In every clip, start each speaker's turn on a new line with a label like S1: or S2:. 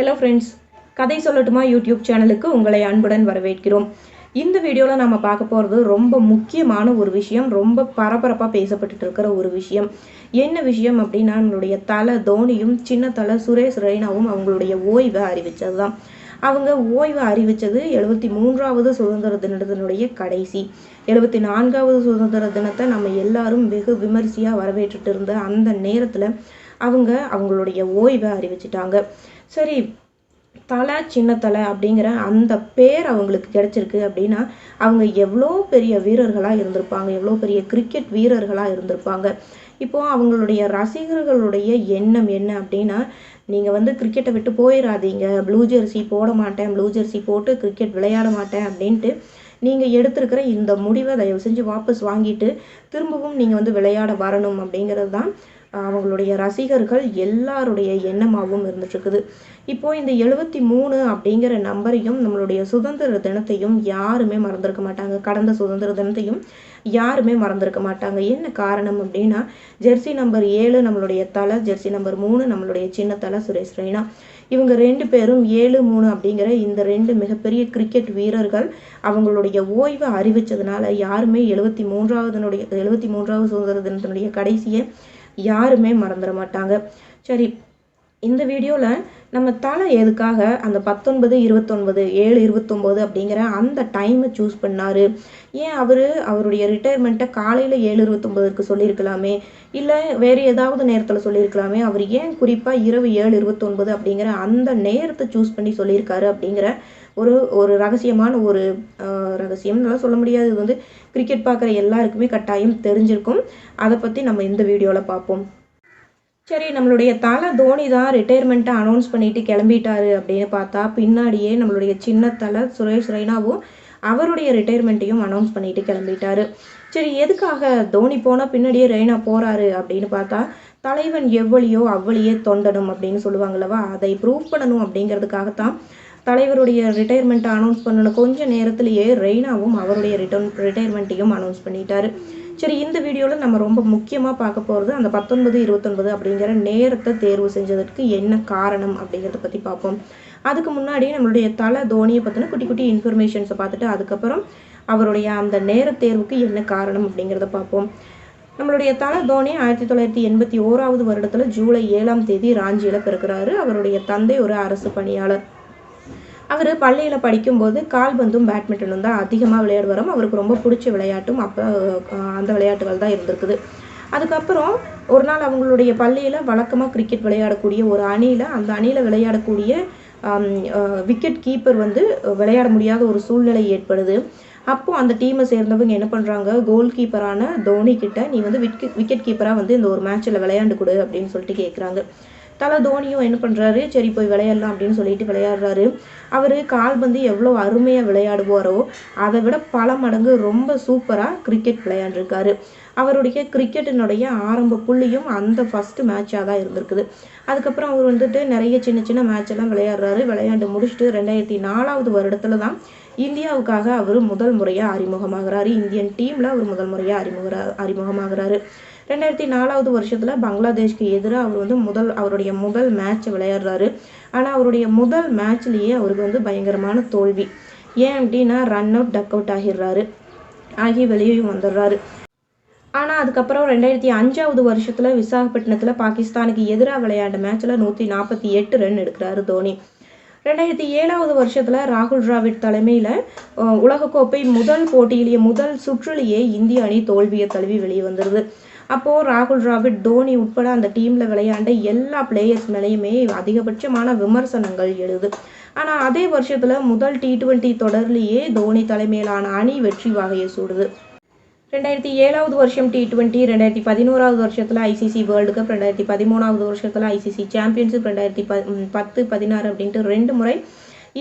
S1: Hello friends கதை சொல்லட்டுமா YouTube சேனலுக்கு உங்களை அன்புடன் வரவேற்கிறோம். இந்த வீடியோவில் நம்ம பார்க்க போகிறது ரொம்ப முக்கியமான ஒரு விஷயம் ரொம்ப பரபரப்பாக பேசப்பட்டுட்டு இருக்கிற ஒரு விஷயம். என்ன விஷயம் அப்படின்னா நம்மளுடைய தலை தோனியும் சின்ன தலை சுரேஷ் ரெய்னாவும் அவங்களுடைய ஓய்வை அறிவித்தது தான் அவங்க ஓய்வை அறிவித்தது எழுபத்தி மூன்றாவது சுதந்திர தினத்தினுடைய கடைசி. எழுபத்தி நான்காவது சுதந்திர தினத்தை நம்ம எல்லாரும் வெகு விமரிசையாக வரவேற்றுட்டு இருந்த அந்த நேரத்தில் அவங்க அவங்களுடைய ஓய்வை அறிவிச்சிட்டாங்க. சரி தலை சின்ன தலை அப்படிங்கிற அந்த பேர் அவங்களுக்கு கிடச்சிருக்கு அப்படின்னா அவங்க எவ்வளோ பெரிய வீரர்களாக இருந்திருப்பாங்க எவ்வளோ பெரிய கிரிக்கெட் வீரர்களாக இருந்திருப்பாங்க. இப்போது அவங்களுடைய ரசிகர்களுடைய எண்ணம் என்ன அப்படின்னா நீங்கள் வந்து கிரிக்கெட்டை விட்டு போயிடாதீங்க ப்ளூ ஜெர்சி போட மாட்டேன் ப்ளூ ஜெர்சி போட்டு கிரிக்கெட் விளையாட மாட்டேன் அப்படின்ட்டு நீங்கள் எடுத்திருக்கிற இந்த முடிவை தயவு செஞ்சு வாபஸ் வாங்கிட்டு திரும்பவும் நீங்கள் வந்து விளையாட வரணும் அப்படிங்கிறது தான் அவங்களுடைய ரசிகர்கள் எல்லாருடைய எண்ணமாகவும் இருந்துட்டுருக்குது. இப்போது இந்த எழுபத்தி மூணு அப்படிங்கிற நம்பரையும் நம்மளுடைய சுதந்திர தினத்தையும் யாருமே மறந்துருக்க மாட்டாங்க. கடந்த சுதந்திர தினத்தையும் யாருமே மறந்துருக்க மாட்டாங்க. என்ன காரணம் அப்படின்னா ஜெர்சி நம்பர் ஏழு நம்மளுடைய தலை ஜெர்சி நம்பர் மூணு நம்மளுடைய சின்ன தலை சுரேஷ் ரெய்னா. இவங்க ரெண்டு பேரும் ஏழு மூணு அப்படிங்கிற இந்த ரெண்டு மிகப்பெரிய கிரிக்கெட் வீரர்கள் அவங்களுடைய ஓய்வை அறிவித்ததுனால யாருமே எழுபத்தி மூன்றாவதுனுடைய எழுபத்தி மூன்றாவது சுதந்திர தினத்தினுடைய கடைசியை யாருமே மறந்துட மாட்டாங்க. சரி இந்த வீடியோவில் நம்ம தலை எதுக்காக அந்த பத்தொன்பது இருபத்தொன்பது ஏழு இருபத்தொம்போது அப்படிங்கிற அந்த டைமை சூஸ் பண்ணார்? ஏன் அவர் அவருடைய ரிட்டையர்மெண்ட்டை காலையில் ஏழு இருபத்தொம்போதுக்கு சொல்லியிருக்கலாமே? இல்லை வேறு ஏதாவது நேரத்தில் சொல்லியிருக்கலாமே? அவர் ஏன் குறிப்பாக இரவு ஏழு இருபத்தொன்பது அப்படிங்கிற அந்த நேரத்தை சூஸ் பண்ணி சொல்லியிருக்காரு அப்படிங்கிற ஒரு ஒரு ரகசியமான ஒரு ரகசியம்னால சொல்ல முடியாது. இது வந்து கிரிக்கெட் பார்க்குற எல்லாருக்குமே கட்டாயம் தெரிஞ்சிருக்கும். அதை பற்றி நம்ம இந்த வீடியோவில் பார்ப்போம். சரி நம்மளுடைய தலை தோனி தான் ரிட்டையர்மெண்ட்டை அனௌன்ஸ் பண்ணிட்டு கிளம்பிட்டாரு அப்படின்னு பார்த்தா பின்னாடியே நம்மளுடைய சின்ன தலை சுரேஷ் ரெய்னாவும் அவருடைய ரிட்டையர்மெண்ட்டையும் அனௌன்ஸ் பண்ணிட்டு கிளம்பிட்டாரு. சரி எதுக்காக தோனி போனால் பின்னாடியே ரெய்னா போகிறாரு அப்படின்னு பார்த்தா தலைவன் எவ்வளியோ அவ்வளியே தொண்டனும் அப்படின்னு சொல்லுவாங்களவா அதை ப்ரூவ் பண்ணணும் அப்படிங்கிறதுக்காகத்தான் தலைவருடைய ரிட்டையர்மெண்ட்டை அனௌன்ஸ் பண்ணின கொஞ்ச நேரத்திலேயே ரெய்னாவும் அவருடைய ரிட்டர்ன் ரிட்டையர்மெண்ட்டையும் அனௌன்ஸ் பண்ணிட்டாரு. சரி இந்த வீடியோவில் நம்ம ரொம்ப முக்கியமாக பார்க்க போகிறது அந்த பத்தொன்பது இருபத்தொன்பது அப்படிங்கிற நேரத்தை தேர்வு செஞ்சதற்கு என்ன காரணம் அப்படிங்கிறத பற்றி பார்ப்போம். அதுக்கு முன்னாடி நம்மளுடைய தலை தோனியை பற்றின குட்டி குட்டி இன்ஃபர்மேஷன்ஸை பார்த்துட்டு அதுக்கப்புறம் அவருடைய அந்த நேர தேர்வுக்கு என்ன காரணம் அப்படிங்கிறத பார்ப்போம். நம்மளுடைய தலை தோனி ஆயிரத்தி தொள்ளாயிரத்தி எண்பத்தி ஓராவது வருடத்தில் ஜூலை ஏழாம் தேதி ராஞ்சியில் பிறக்கிறாரு. அவருடைய தந்தை ஒரு அரசு பணியாளர். அவர் பள்ளியில் படிக்கும்போது கால்பந்தும் பேட்மிண்டனும் தான் அதிகமாக விளையாடுவாராம். அவருக்கு ரொம்ப பிடிச்ச விளையாட்டும் அப்போ அந்த விளையாட்டுகள் தான் இருந்திருக்குது. அதுக்கப்புறம் ஒரு நாள் அவங்களுடைய பள்ளியில் வழக்கமாக கிரிக்கெட் விளையாடக்கூடிய ஒரு அணியில் அந்த அணியில் விளையாடக்கூடிய விக்கெட் கீப்பர் வந்து விளையாட முடியாத ஒரு சூழ்நிலை ஏற்படுது. அப்போது அந்த டீமை சேர்ந்தவங்க என்ன பண்ணுறாங்க கோல் கீப்பரான தோனி கிட்ட நீ வந்து விக்கெட் விக்கெட் கீப்பராக வந்து இந்த ஒரு மேட்ச்சில் விளையாண்டு கொடு அப்படின்னு சொல்லிட்டு கேட்குறாங்க தலை தோனியும் என்ன பண்ணுறாரு சரி போய் விளையாடலாம் அப்படின்னு சொல்லிட்டு விளையாடுறாரு. அவர் கால்பந்து எவ்வளோ அருமையாக விளையாடுவாரோ அதை விட பல மடங்கு ரொம்ப சூப்பராக கிரிக்கெட் விளையாண்டுருக்காரு. அவருடைய கிரிக்கெட்டினுடைய ஆரம்ப புள்ளியும் அந்த ஃபஸ்ட்டு மேட்சாக தான் இருந்திருக்குது. அதுக்கப்புறம் அவர் வந்துட்டு நிறைய சின்ன சின்ன மேட்ச் எல்லாம் விளையாடுறாரு. விளையாண்டு முடிச்சுட்டு ரெண்டாயிரத்தி நாலாவது வருடத்தில் தான் இந்தியாவுக்காக அவர் முதல் முறையாக அறிமுகமாகிறாரு. இந்தியன் டீமில் அவர் முதல் முறையாக அறிமுக அறிமுகமாகிறாரு. ரெண்டாயிரத்தி நாலாவது வருஷத்தில் பங்களாதேஷ்க்கு எதிராக அவர் வந்து முதல் அவருடைய முதல் மேட்ச் விளையாடுறாரு. ஆனால் அவருடைய முதல் மேட்ச்லேயே அவருக்கு வந்து பயங்கரமான தோல்வி. ஏன் அப்படின்னா ரன் அவுட் டக் அவுட் ஆகிடுறாரு. ஆகி வெளியேயும் வந்துடுறாரு. ஆனால் அதுக்கப்புறம் ரெண்டாயிரத்தி அஞ்சாவது வருஷத்தில் விசாகப்பட்டினத்தில் பாகிஸ்தானுக்கு எதிராக விளையாண்ட மேட்ச்சில் நூற்றி நாற்பத்தி எட்டு ரன் எடுக்கிறாரு தோனி. ரெண்டாயிரத்தி ஏழாவது வருஷத்தில் ராகுல் டிராவிட் தலைமையில் உலகக்கோப்பை முதல் போட்டியிலேயே முதல் சுற்றுலேயே இந்திய அணி தோல்வியை தழுவி வெளியே வந்துடுது அப்போது ராகுல் டிராவிட் தோனி உட்பட அந்த டீமில் விளையாண்ட எல்லா பிளேயர்ஸ் மேலேயுமே அதிகபட்சமான விமர்சனங்கள் எழுது. ஆனால் அதே வருஷத்தில் முதல் டி டுவெண்ட்டி தொடர்லேயே தோனி தலைமையிலான அணி வெற்றி வகையை சூடுது. ரெண்டாயிரத்தி ஏழாவது வருஷம் டி டுவெண்ட்டி ரெண்டாயிரத்தி பதினோராவது வருஷத்தில் ஐசிசி வேர்ல்டு கப் ரெண்டாயிரத்தி பதிமூணாவது வருஷத்தில் ஐசிசி சாம்பியன்ஷிப் ரெண்டாயிரத்தி ப பத்து பதினாறு அப்படின்ட்டு ரெண்டு முறை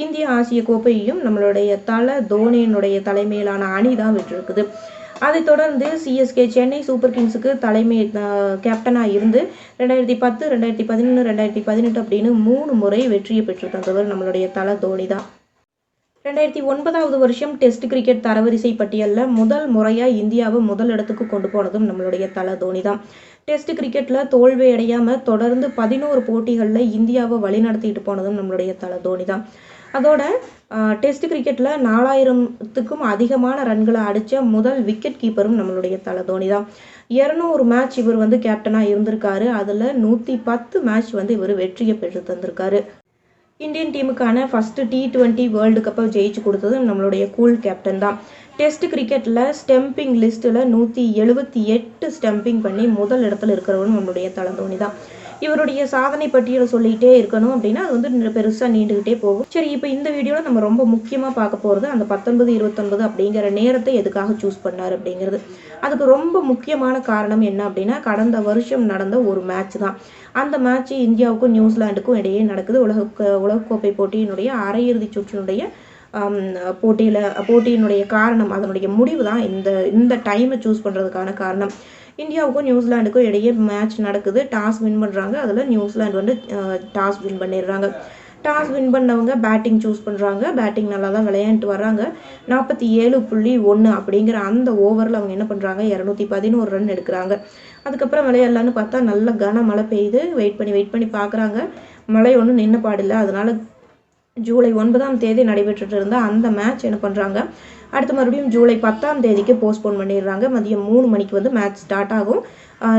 S1: இந்திய ஆசிய கோப்பையையும் நம்மளுடைய தலை தோனியினுடைய தலைமையிலான அணி தான் வெற்றிருக்குது அதைத் தொடர்ந்து சிஎஸ்கே சென்னை சூப்பர் கிங்ஸுக்கு தலைமை கேப்டனாக இருந்து ரெண்டாயிரத்தி பத்து ரெண்டாயிரத்தி பதினொன்று ரெண்டாயிரத்தி பதினெட்டு அப்படின்னு மூணு முறை வெற்றியை பெற்று தந்தவர் நம்மளுடைய தல தோனி தான். ரெண்டாயிரத்தி ஒன்பதாவது வருஷம் டெஸ்ட் கிரிக்கெட் தரவரிசை பட்டியலில் முதல் முறையாக இந்தியாவை முதல் இடத்துக்கு கொண்டு போனதும் நம்மளுடைய தல தோனி தான். டெஸ்ட் கிரிக்கெட்டில் தோல்வி அடையாமல் தொடர்ந்து பதினோரு போட்டிகளில் இந்தியாவை வழிநடத்திட்டு போனதும் நம்மளுடைய தல தோனி தான். அதோட டெஸ்ட் கிரிக்கெட்டில் நாலாயிரத்துக்கும் அதிகமான ரன்களை அடித்த முதல் விக்கெட் கீப்பரும் நம்மளுடைய தல தோனி தான். இரநூறு மேட்ச் இவர் வந்து கேப்டனாக இருந்திருக்காரு. அதில் நூற்றி பத்து மேட்ச் வந்து இவர் வெற்றியை பெற்று தந்திருக்காரு. இந்தியன் டீமுக்கான ஃபஸ்ட்டு டி டுவெண்ட்டி வேர்ல்டு கப்பை ஜெயிச்சு கொடுத்தது நம்மளுடைய கூல் கேப்டன் தான். டெஸ்ட் கிரிக்கெட்டில் ஸ்டெம்பிங் லிஸ்ட்டில் நூற்றி எழுபத்தி எட்டு ஸ்டெம்பிங் பண்ணி முதல் இடத்துல இருக்கிறவரும் நம்மளுடைய தலந்தோனி தான். இவருடைய சாதனை பட்டியல் சொல்லிகிட்டே இருக்கணும் அப்படின்னா அது வந்து பெருசாக நீண்டுக்கிட்டே போகும். சரி இப்போ இந்த வீடியோவில் நம்ம ரொம்ப முக்கியமாக பார்க்க போகிறது அந்த பத்தொன்பது இருபத்தொன்பது அப்படிங்கிற நேரத்தை எதுக்காக சூஸ் பண்ணார் அப்படிங்கிறது. அதுக்கு ரொம்ப முக்கியமான காரணம் என்ன அப்படின்னா கடந்த வருஷம் நடந்த ஒரு மேட்ச் தான். அந்த மேட்ச் இந்தியாவுக்கும் நியூசிலாண்டுக்கும் இடையே நடக்குது. உலக உலகக்கோப்பை போட்டியினுடைய அரையிறுதி சுற்றினுடைய போட்டியில் போட்டியினுடைய காரணம் அதனுடைய முடிவு தான் இந்த இந்த டைமை சூஸ் பண்ணுறதுக்கான காரணம். இந்தியாவுக்கும் நியூசிலாண்டுக்கும் இடையே மேட்ச் நடக்குது. டாஸ் வின் பண்ணுறாங்க அதில் நியூசிலாண்டு வந்து டாஸ் வின் பண்ணிடுறாங்க. டாஸ் வின் பண்ணவங்க பேட்டிங் சூஸ் பண்ணுறாங்க பேட்டிங் நல்லா தான் விளையாண்டுட்டு வர்றாங்க. நாற்பத்தி ஏழு புள்ளி ஒன்று அப்படிங்கிற அந்த ஓவரில் அவங்க என்ன பண்ணுறாங்க இரநூத்தி பதினோரு ரன் எடுக்கிறாங்க. அதுக்கப்புறம் விளையாடலான்னு பார்த்தா நல்ல கன மழை பெய்யுது வெயிட் பண்ணி வெயிட் பண்ணி பார்க்குறாங்க. மழை ஒன்றும் நின்று பாடில்லை. அதனால் ஜூலை ஒன்பதாம் தேதி நடைபெற்றுட்டு இருந்த அந்த மேட்ச் என்ன பண்ணுறாங்க அடுத்து மறுபடியும் ஜூலை பத்தாம் தேதிக்கு போஸ்ட்போன் பண்ணிடுறாங்க. மதியம் மூணு மணிக்கு வந்து மேட்ச் ஸ்டார்ட் ஆகும்.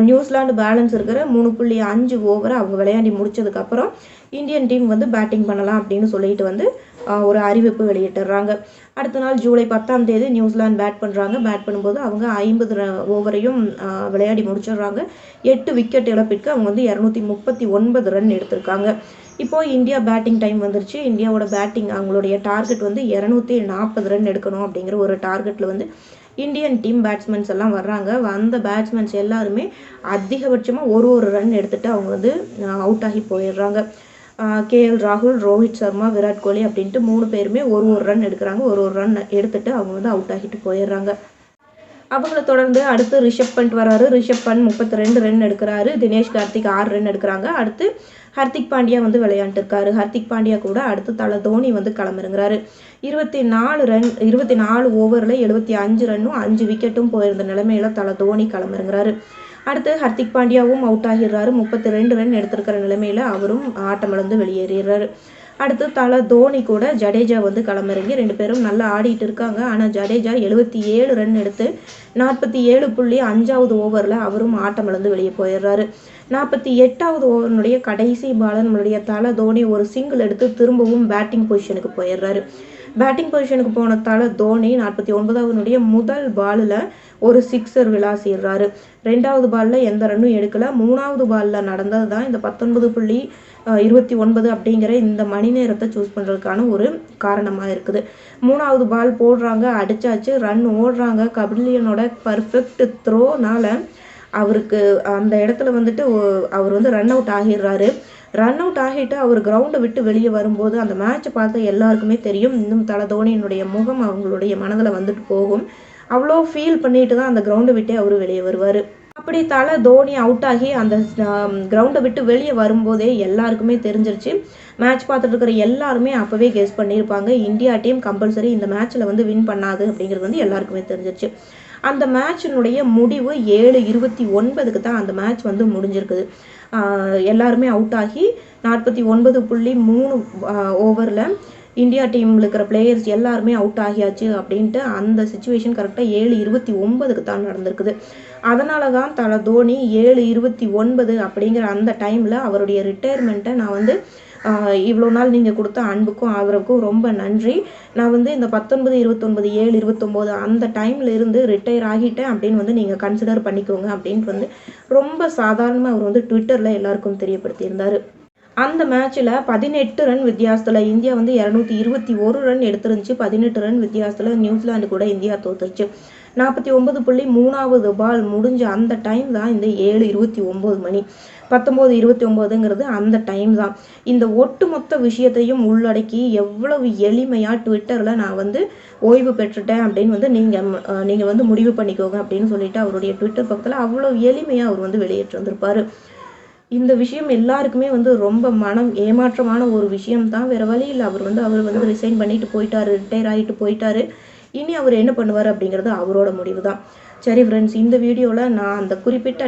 S1: நியூசிலாந்து பேலன்ஸ் இருக்கிற மூணு புள்ளி அஞ்சு ஓவரை அவங்க விளையாடி முடிச்சதுக்கப்புறம் இந்தியன் டீம் வந்து பேட்டிங் பண்ணலாம் அப்படின்னு சொல்லிட்டு வந்து ஒரு அறிவிப்பு வெளியிட்டுறாங்க. அடுத்த நாள் ஜூலை பத்தாம் தேதி நியூசிலாந்து பேட் பண்ணுறாங்க பேட் பண்ணும்போது அவங்க ஐம்பது ஓவரையும் விளையாடி முடிச்சிடுறாங்க. எட்டு விக்கெட் இழப்பிற்கு அவங்க வந்து இரநூத்தி முப்பத்தி ஒன்பது ரன் எடுத்திருக்காங்க. இப்போது இந்தியா பேட்டிங் டைம் வந்துருச்சு. இந்தியாவோட பேட்டிங் அவங்களுடைய டார்கெட் வந்து இரநூத்தி நாற்பது ரன் எடுக்கணும் அப்படிங்கிற ஒரு டார்கெட்டில் வந்து இந்தியன் டீம் பேட்ஸ்மென்ஸ் எல்லாம் வர்றாங்க. வந்த பேட்ஸ்மென்ஸ் எல்லாருமே அதிகபட்சமாக ஒரு ஒரு ரன் எடுத்துகிட்டு அவங்க வந்து அவுட் ஆகி போயிடுறாங்க. கேஎல் ராகுல் ரோஹித் சர்மா விராட் கோலி அப்படின்ட்டு மூணு பேருமே ஒரு ஒரு ரன் எடுக்கிறாங்க. ஒரு ஒரு ரன் எடுத்துகிட்டு அவங்க வந்து அவுட் ஆகிட்டு போயிடுறாங்க. அவங்கள தொடர்ந்து அடுத்து ரிஷப் பண்ட் வராரு. ரிஷப் பண்ட் முப்பத்தி ரெண்டு ரன் எடுக்கிறாரு. தினேஷ் கார்த்திக் ஆறு ரன் எடுக்கிறாங்க. அடுத்து ஹர்திக் பாண்டியா வந்து விளையாண்டுருக்காரு. ஹர்திக் பாண்டியா கூட அடுத்து தலை தோனி வந்து களமிறங்குறாரு. இருபத்தி நாலு ரன் இருபத்தி நாலு ஓவரில் எழுபத்தி அஞ்சு ரன்னும் அஞ்சு விக்கெட்டும் போயிருந்த நிலைமையில தலை தோனி களமிறங்குறாரு. அடுத்து ஹர்திக் பாண்டியாவும் அவுட் ஆகிடுறாரு. முப்பத்தி ரெண்டு ரன் எடுத்திருக்கிற நிலைமையில அவரும் ஆட்டமிழந்து வெளியேறிடுறாரு. அடுத்து தலை தோனி கூட ஜடேஜா வந்து களமிறங்கி ரெண்டு பேரும் நல்லா ஆடிட்டு இருக்காங்க. ஆனால் ஜடேஜா எழுபத்தி ஏழு ரன் எடுத்து நாற்பத்தி ஏழு புள்ளி அஞ்சாவது ஓவரில் அவரும் ஆட்டமிழந்து வெளியே போயிடுறாரு. நாற்பத்தி எட்டாவது ஓவரினுடைய கடைசி பாலர் நம்மளுடைய தலை தோனி ஒரு சிங்கிள் எடுத்து திரும்பவும் பேட்டிங் பொசிஷனுக்கு போயிடுறாரு. பேட்டிங் பொசிஷனுக்கு போனதால தோனி நாற்பத்தி ஒன்பதாவதுனுடைய முதல் பாலில் ஒரு சிக்ஸர் விளாசிடுறாரு ரெண்டாவது பாலில் எந்த ரன்னும் எடுக்கலை. மூணாவது பாலில் நடந்தது தான் இந்த பத்தொன்பது புள்ளி இருபத்தி ஒன்பது அப்படிங்கிற இந்த மணி நேரத்தை சூஸ் பண்ணுறதுக்கான ஒரு காரணமாக இருக்குது. மூணாவது பால் போடுறாங்க அடித்தாச்சு ரன் ஓடுறாங்க. கபிலியனோட பர்ஃபெக்ட் த்ரோனால அவருக்கு அந்த இடத்துல வந்துட்டு அவர் வந்து ரன் அவுட் ஆகிடுறாரு. ரன் அவுட் ஆகிட்டு அவர் கிரவுண்டை விட்டு வெளியே வரும்போது அந்த மேட்ச்சை பார்த்த எல்லாருக்குமே தெரியும். இன்னும் தலை தோனியினுடைய முகம் அவங்களுடைய மனதில் வந்துட்டு போகும். அவ்வளோ ஃபீல் பண்ணிட்டு தான் அந்த கிரவுண்டை விட்டே அவர் வெளியே வருவார். அப்படி தலை தோனி அவுட் ஆகி அந்த கிரவுண்டை விட்டு வெளியே வரும்போதே எல்லாருக்குமே தெரிஞ்சிருச்சு. மேட்ச் பார்த்துட்டு இருக்கிற எல்லாருமே அப்போவே கெஸ் பண்ணியிருப்பாங்க. இந்தியா டீம் கம்பல்சரி இந்த மேட்ச்சில் வந்து வின் பண்ணாது அப்படிங்கிறது வந்து எல்லாருக்குமே தெரிஞ்சிருச்சு. அந்த மேட்சினுடைய முடிவு ஏழு இருபத்தி ஒன்பதுக்கு தான் அந்த மேட்ச் வந்து முடிஞ்சிருக்குது. எல்லாருமே அவுட் ஆகி நாற்பத்தி ஒன்பது புள்ளி மூணு ஓவரில் இந்தியா டீமில் இருக்கிற பிளேயர்ஸ் எல்லாருமே அவுட் ஆகியாச்சு அப்படின்ட்டு அந்த சுச்சுவேஷன் கரெக்டாக ஏழு இருபத்தி ஒன்பதுக்கு தான் நடந்திருக்குது. அதனால தான் தலை தோனி ஏழு இருபத்தி ஒன்பது அப்படிங்கிற அந்த டைமில் அவருடைய ரிட்டையர்மெண்ட்டை நான் வந்து இவ்வளோ நாள் நீங்கள் கொடுத்த அன்புக்கும் ஆதரவுக்கும் ரொம்ப நன்றி. நான் வந்து இந்த பத்தொன்பது இருபத்தொன்பது ஏழு இருபத்தொம்போது அந்த டைமில் இருந்து ரிட்டையர் ஆகிட்டேன் அப்படின்னு வந்து நீங்கள் கன்சிடர் பண்ணிக்கோங்க அப்படின்ட்டு வந்து ரொம்ப சாதாரணமாக அவர் வந்து ட்விட்டரில் எல்லாருக்கும் தெரியப்படுத்தியிருந்தார். அந்த மேட்ச்சில் பதினெட்டு ரன் வித்தியாசத்தில் இந்தியா வந்து இரநூத்தி இருபத்தி ஒரு ரன் எடுத்துருந்துச்சு. பதினெட்டு ரன் வித்தியாசத்தில் நியூசிலாந்து கூட இந்தியா தோத்துருச்சு. நாற்பத்தி ஒன்பது புள்ளி மூணாவது பால் முடிஞ்ச அந்த டைம் தான் இந்த ஏழு இருபத்தி ஒம்பது மணி. பத்தொம்போது இருபத்தி ஒம்போதுங்கிறது அந்த டைம் தான். இந்த ஒட்டுமொத்த விஷயத்தையும் உள்ளடக்கி எவ்வளவு எளிமையாக ட்விட்டரில் நான் வந்து ஓய்வு பெற்றுட்டேன் அப்படின்னு வந்து நீங்கள் நீங்கள் வந்து முடிவு பண்ணிக்கோங்க அப்படின்னு சொல்லிட்டு அவருடைய ட்விட்டர் பக்கத்தில் அவ்வளோ எளிமையாக அவர் வந்து வெளியேற்று வந்திருப்பார். இந்த விஷயம் எல்லாருக்குமே வந்து ரொம்ப மனம் ஏமாற்றமான ஒரு விஷயம் தான். வேறு வழி இல்லை. அவர் வந்து அவர் வந்து ரிசைன் பண்ணிட்டு போயிட்டாரு ரிட்டையர் ஆகிட்டு போயிட்டாரு. இனி அவர் என்ன பண்ணுவார் அப்படிங்கிறது அவரோட முடிவு தான் சரி ஃப்ரெண்ட்ஸ் இந்த வீடியோவில் நான் அந்த குறிப்பிட்ட